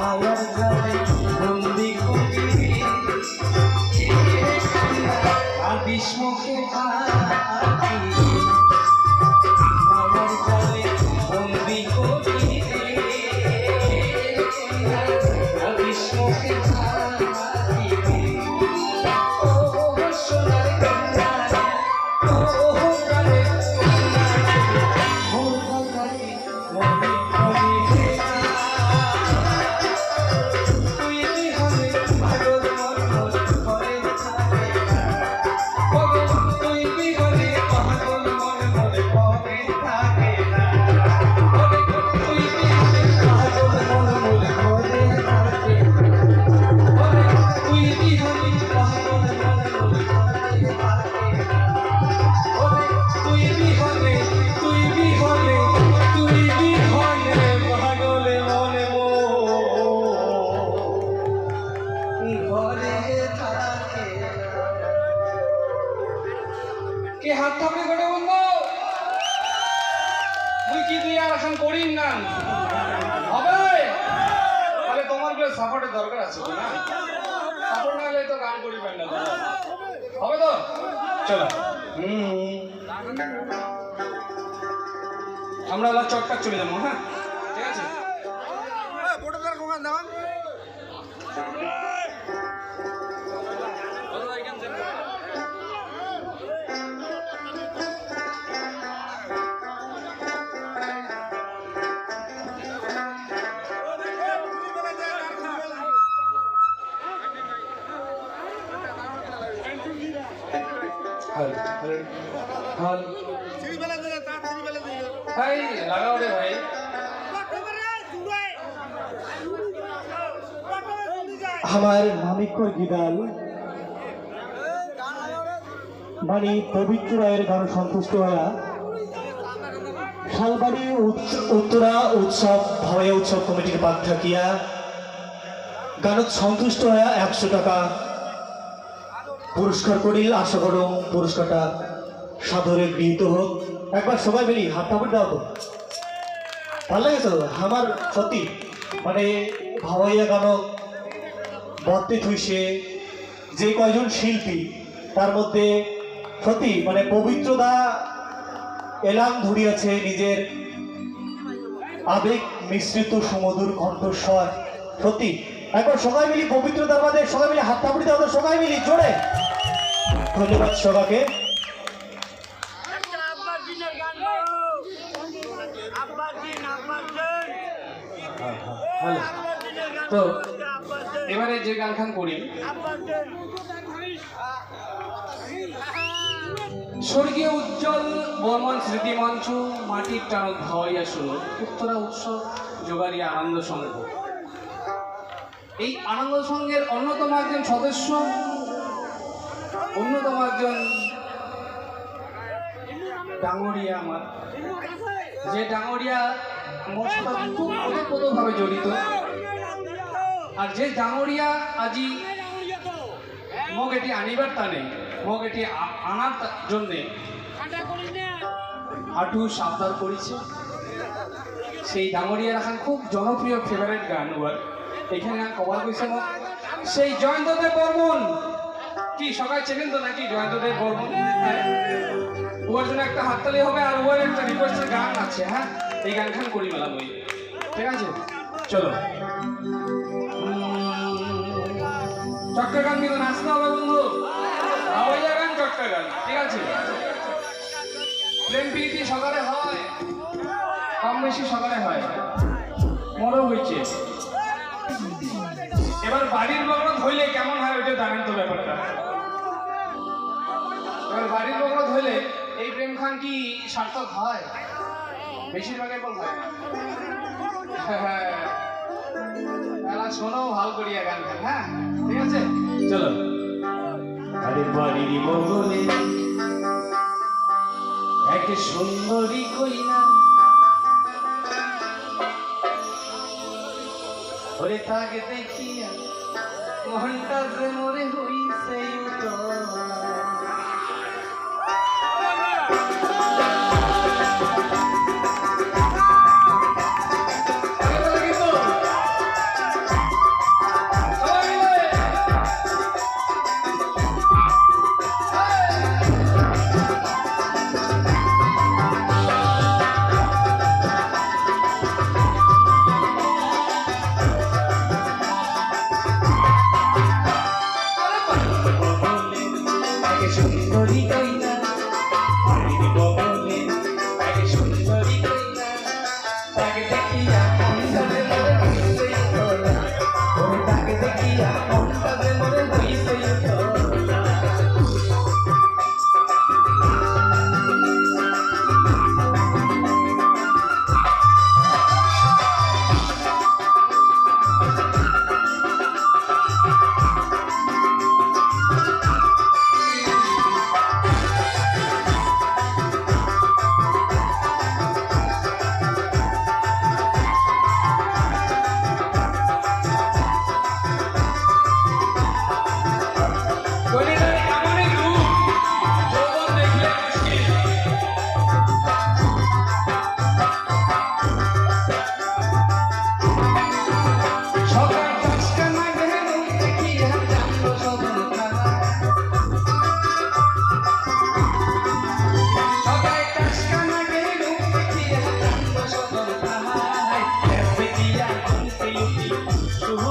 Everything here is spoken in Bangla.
মায়ার ঘরে বন্দি করি। আর বিষ্ণুকে আর সাপোর্টের দরকার আছে না সাপোর্ট না হলে তো গান করিবেন না হবে তো? চলো। আমরা চটকাট চলে যাব হ্যাঁ? ঠিক আছে? হল হল হল ভাই লাগাও রে ভাই। আমার মামিকর গিদাল? মানে পবিত্র রায়ের গান সন্তুষ্ট হয়া শালবাড়ি উৎস- উত্তরা উৎসব ভাওয়া উৎসব কমিটির বাদ থাকিয়া গানত সন্তুষ্ট হয়া একশো টাকা পুরস্কার করিল, আশা করো পুরস্কারটা সাদরে গৃহীত হোক। একবার সবাই মিলি হাত টাপড় দাও তো। ভালো লাগে তো? আমার সত্যি মানে ভাওয়াইয়া গানক বর্তে থুইসে যে কয়জন শিল্পী, তার মধ্যে সত্যি মানে পবিত্রতা এলাম ধরিয়াছে নিজের আবেগ মিশ্রিত সুমধুর কণ্ঠস্বর। সত্যি একবার সবাই মিলি পবিত্রতার মাঝে সবাই মিলে হাত দাও তো সবাই মিলি জোরে ধন্যবাদ গান তো এবারে যে গান খান করি। স্বর্গীয় উজ্জ্বল বর্মন স্মৃতি মঞ্চ মাটির টানত ভাওয়াইয়া শুরু উত্তরা উৎসব যোগাড়িয়া আনন্দ সংঘ এই আনন্দ সংঘের অন্যতম একজন সদস্য, অন্যতম একজন ডাঙরিয়া আমার। যে ডাঙরিয়া আমার খুব জড়িত। আর যে ডাঙরিয়া আজি মোক এটি আনিবার টানে মোক এটি আনার জন্যে হাঁটু সাবধান করেছে। সেই ডাঙরিয়ার এখন খুব জনপ্রিয় ফেভারিট গান ওয়ার এখানে করেছে মোক সেই জয়ন্তদেব বর্মন। কি, সবাই চেনেন তো নাকি জয়ন্তদেব বর্মন? হ্যাঁ। ওর জন্য একটা হাততালি হবে আর ওর একটা রিকোয়েস্টের গান আছে হ্যাঁ? এই গান খান করি মেলা বই ঠিক আছে? চলো। চট্টগ্রাম কিন্তু নাচতে হবে বন্ধু। হাওয়াইয়া গান চট্টগ্রাম, ঠিক আছে? প্রেম প্রীতি সকালে হয়, কম বেশি সকালে হয়। মরও হয়েছে। এবার বাড়ির বগরত হইলে কেমন হয় ওইটা জানেন তো ব্যাপারটা। এবার বাড়ির বগরত হইলে এই প্রেম খান কি সার্থক হয়? বেশিরভাগই বল হয়। না। হ্যাঁ শোনো, ভালো করিয়া গান হ্যাঁ? ঠিক আছে? চলো। সুন্দরী কইনা ওরে তাকে দেখিয়া মনটা যে মরে হইছে উতলা। সুন্দরী শুভ